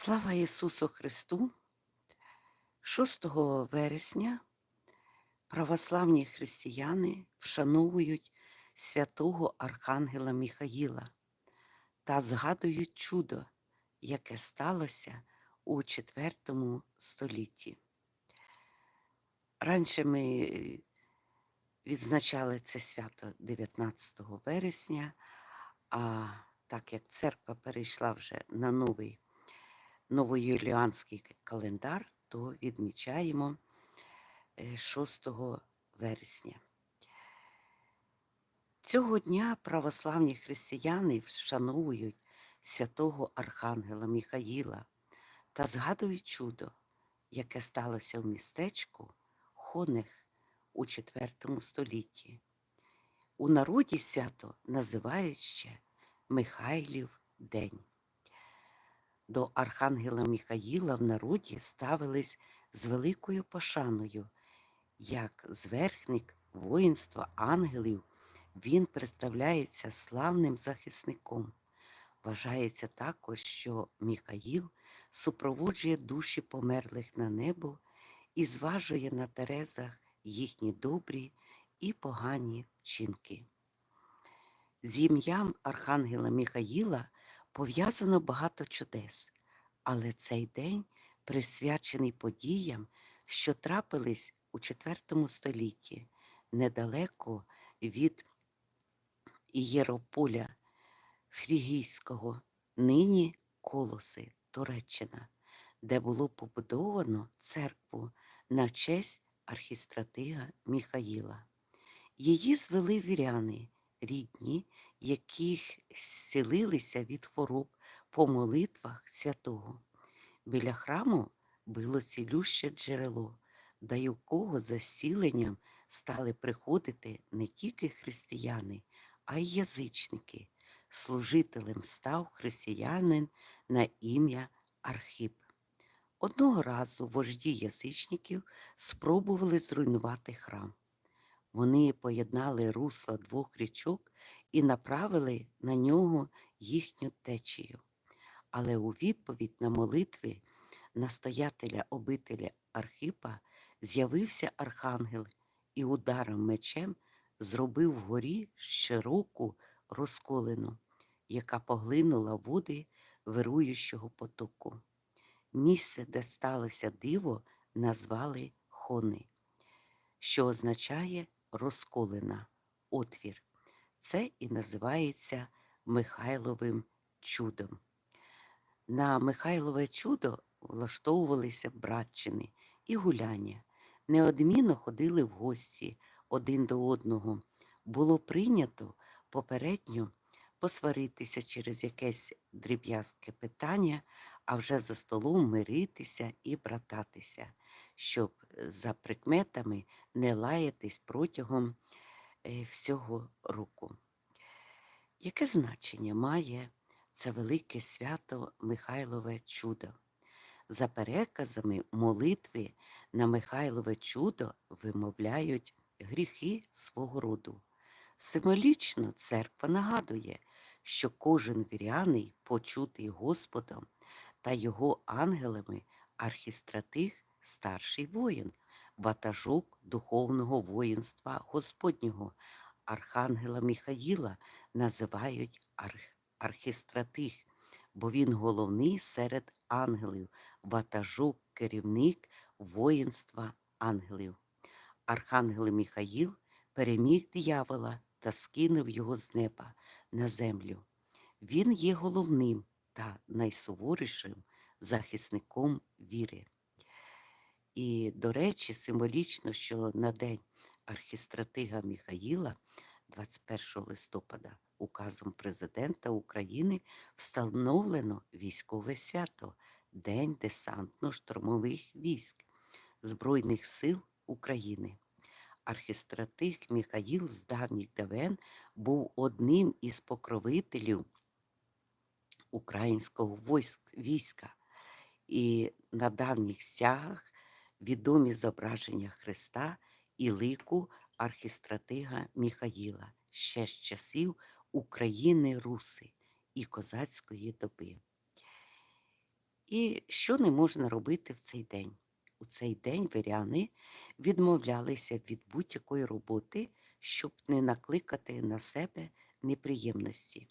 Слава Ісусу Христу! 6 вересня православні християни вшановують святого Архангела Міхаїла та згадують чудо, яке сталося у IV столітті. Раніше ми відзначали це свято 19 вересня, а так як церква перейшла вже на новий новоюліанський календар, то відмічаємо е, 6 вересня. Цього дня православні християни вшановують святого Архангела Міхаїла та згадують чудо, яке сталося в містечку Хонех у IV столітті. У народі свято називають ще Михайлів День. До Архангела Міхаїла в народі ставились з великою пошаною. Як зверхник воїнства ангелів, він представляється славним захисником. Вважається також, що Міхаїл супроводжує душі померлих на небо і зважує на терезах їхні добрі і погані вчинки. З ім'ям Архангела Міхаїла пов'язано багато чудес, але цей день присвячений подіям, що трапились у IV столітті недалеко від Єрополя Фрігійського, нині Колоси, Туреччина, де було побудовано церкву на честь архістратига Міхаїла. Її звели віряни, рідні, яких зцілилися від хвороб по молитвах святого. Біля храму було цілюще джерело, до якого за зціленням стали приходити не тільки християни, а й язичники. Служителем став християнин на ім'я Архип. Одного разу вожді язичників спробували зруйнувати храм. Вони поєднали русла двох річок і направили на нього їхню течію. Але у відповідь на молитви настоятеля обителя Архипа з'явився архангел і ударом мечем зробив вгорі широку розколину, яка поглинула води вируючого потоку. Місце, де сталося диво, назвали Хони, що означає розколена, отвір. Це і називається Михайловим чудом. На Михайлове чудо влаштовувалися братчини і гуляння. Неодмінно ходили в гості один до одного. Було прийнято попередньо посваритися через якесь дріб'язке питання, а вже за столом миритися і брататися, щоб за прикметами не лаятись протягом е, всього року. Яке значення має це велике свято Михайлове чудо? За переказами молитви на Михайлове чудо вимовляють гріхи свого роду. Символічно церква нагадує, що кожен віряний, почутий Господом та його ангелами, архістратих старший воїн, ватажок духовного воїнства Господнього, Архангела Міхаїла називають арх... архістратих, бо він головний серед ангелів, ватажок, керівник воїнства ангелів. Архангел Міхаїл переміг диявола та скинув його з неба на землю. Він є головним та найсуворішим захисником віри. І, до речі, символічно, що на день архістратига Міхаїла, 21 листопада, указом президента України встановлено військове свято День десантно-штурмових військ Збройних сил України. Архістратих Міхаїл з давніх давен був одним із покровителів українського війська, і на давніх стягах відомі зображення Христа і лику архістратига Міхаїла ще з часів України Руси і козацької доби. І що не можна робити в цей день? У цей день віряни відмовлялися від будь-якої роботи, щоб не накликати на себе неприємності.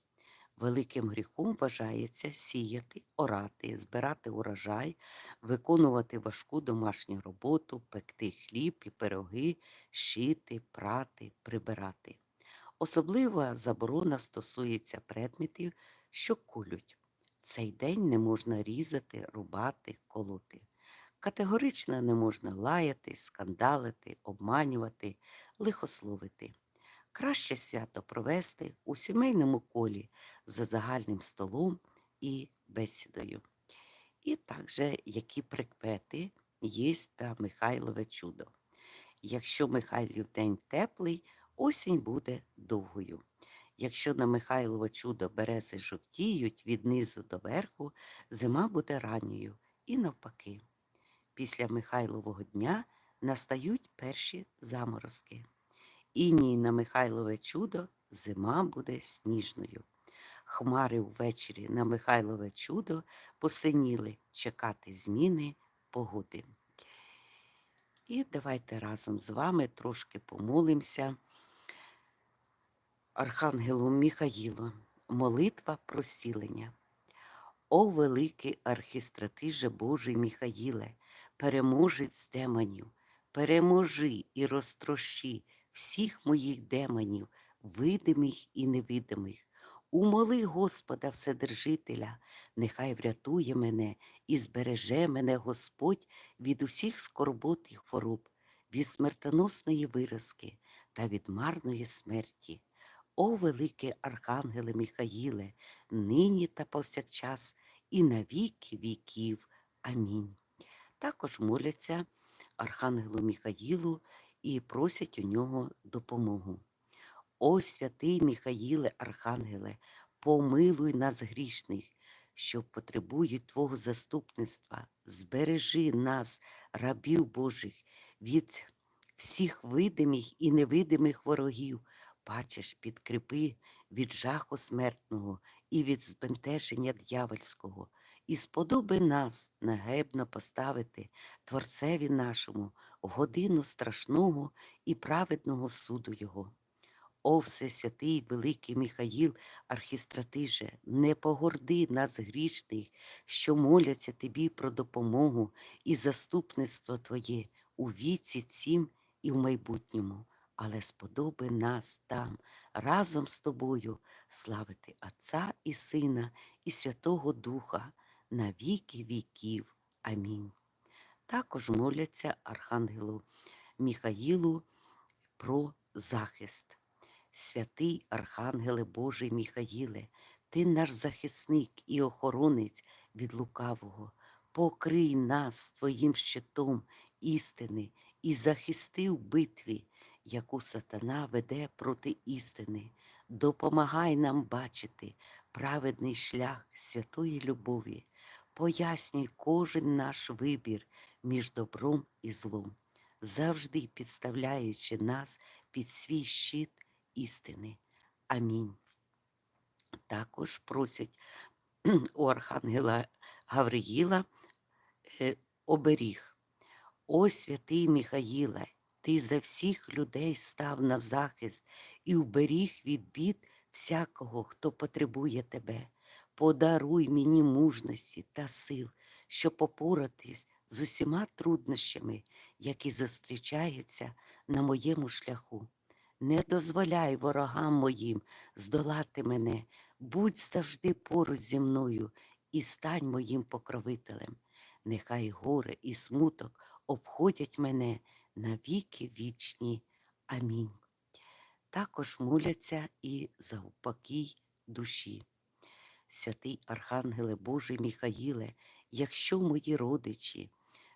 Великим гріхом вважається сіяти, орати, збирати урожай, виконувати важку домашню роботу, пекти хліб і пироги, шити, прати, прибирати. Особлива заборона стосується предметів, що кулють. Цей день не можна різати, рубати, колоти. Категорично не можна лаяти, скандалити, обманювати, лихословити. Краще свято провести у сімейному колі за загальним столом і бесідою. І також які прикмети є та Михайлове чудо. Якщо Михайлів день теплий, осінь буде довгою. Якщо на Михайлове чудо берези жовтіють від низу до верху, зима буде ранньою і навпаки. Після Михайлового дня настають перші заморозки. Іній на Михайлове чудо зима буде сніжною. Хмари ввечері на Михайлове чудо посиніли чекати зміни погоди. І давайте разом з вами трошки помолимося. Архангелу Міхаїло, молитва просілення. О великий архістратиже Божий Міхаїле, переможець демонів, переможи і розтрощи всіх моїх демонів, видимих і невидимих. Умоли Господа Вседержителя, нехай врятує мене і збереже мене Господь від усіх скорбот і хвороб, від смертоносної виразки та від марної смерті. О великий Архангеле Михаїле, нині та повсякчас, і на віки віків. Амінь. Також моляться Архангелу Михаїлу і просять у нього допомогу. О святий Михаїле Архангеле, помилуй нас грішних, що потребують Твого заступництва, збережи нас, рабів Божих, від всіх видимих і невидимих ворогів, бачиш, підкріпи від жаху смертного і від збентеження дьявольського, і сподоби нас нагебно поставити Творцеві нашому в годину страшного і праведного суду Його. О Всесвятий Великий Михаїл, архістратиже, не погорди нас грішних, що моляться тобі про допомогу і заступництво Твоє у віці всім і в майбутньому, але сподоби нас там разом з тобою славити Отця і Сина, і Святого Духа на віки віків. Амінь. Також моляться Архангелу Міхаїлу про захист. Святий Архангеле Божий Міхаїле, ти наш захисник і охоронець від лукавого, покрий нас Твоїм щитом істини і захисти в битві, яку сатана веде проти істини. Допомагай нам бачити праведний шлях святої любові, пояснюй кожен наш вибір між добром і злом, завжди підставляючи нас під свій щит істини. Амінь. Також просять у Архангела Гавриїла е, оберіг. О святий Михаїле, ти за всіх людей став на захист і уберіг від бід всякого, хто потребує тебе. Подаруй мені мужності та сил, щоб попоратись з усіма труднощами, які зустрічаються на моєму шляху. Не дозволяй ворогам моїм здолати мене, будь завжди поруч зі мною і стань моїм покровителем. Нехай горе і смуток обходять мене на віки вічні. Амінь. Також моляться і за упокій душі. Святий Архангеле Божий Міхаїле, якщо мої родичі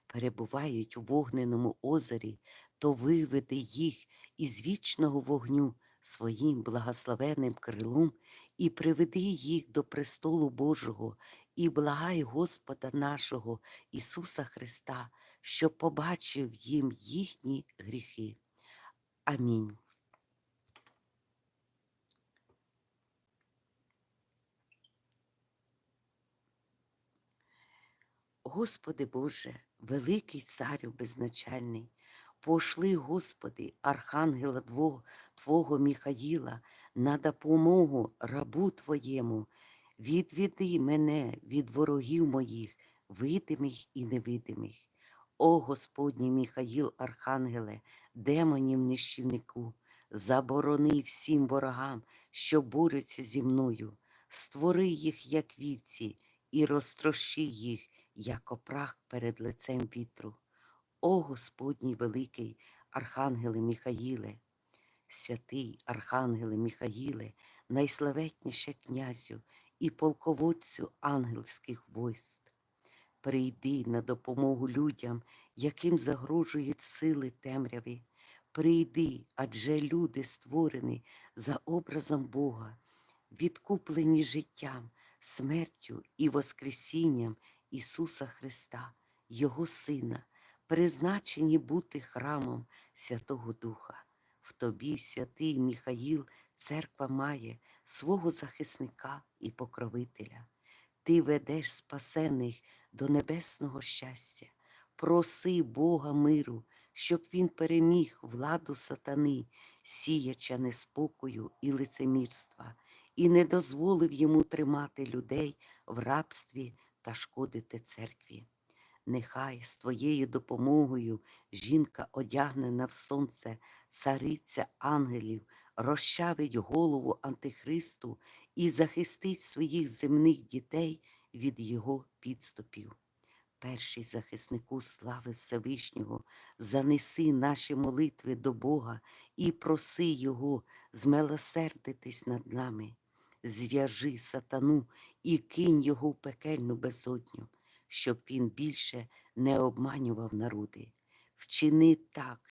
перебувають у вогненому озері, то виведи їх із вічного вогню своїм благословенним крилом і приведи їх до престолу Божого і благай Господа нашого Ісуса Христа, щоб побачив їм їхні гріхи. Амінь. Господи Боже, великий царю безначальний, пошли, Господи, архангела Дво- Твого Міхаїла на допомогу рабу Твоєму. Відведи мене від ворогів моїх, видимих і невидимих. О Господній Міхаїл, Архангеле, демонів нищівнику, заборони всім ворогам, що борються зі мною, створи їх, як вівці, і розтрощи їх, як опрах перед лицем вітру. О Господній великий Архангеле Міхаїле, святий Архангеле Міхаїле, найславетніше князю і полководцю ангельських войск. Прийди на допомогу людям, яким загрожують сили темряви. Прийди, адже люди створені за образом Бога, відкуплені життям, смертю і Воскресінням Ісуса Христа, Його Сина, призначені бути храмом Святого Духа. В тобі, святий Міхаїл, церква має свого захисника і покровителя. Ти ведеш спасених до небесного щастя. Проси Бога миру, щоб він переміг владу сатани, сіяча неспокою і лицемірства, і не дозволив йому тримати людей в рабстві та шкодити церкві. Нехай з твоєю допомогою жінка, одягнена в сонце, цариця ангелів, розчавить голову Антихристу і захистить своїх земних дітей від його підступів. Перший захиснику слави Всевишнього, занеси наші молитви до Бога і проси Його змилосердитись над нами. Зв'яжи сатану і кинь його в пекельну безодню, щоб він більше не обманював народи. Вчини так,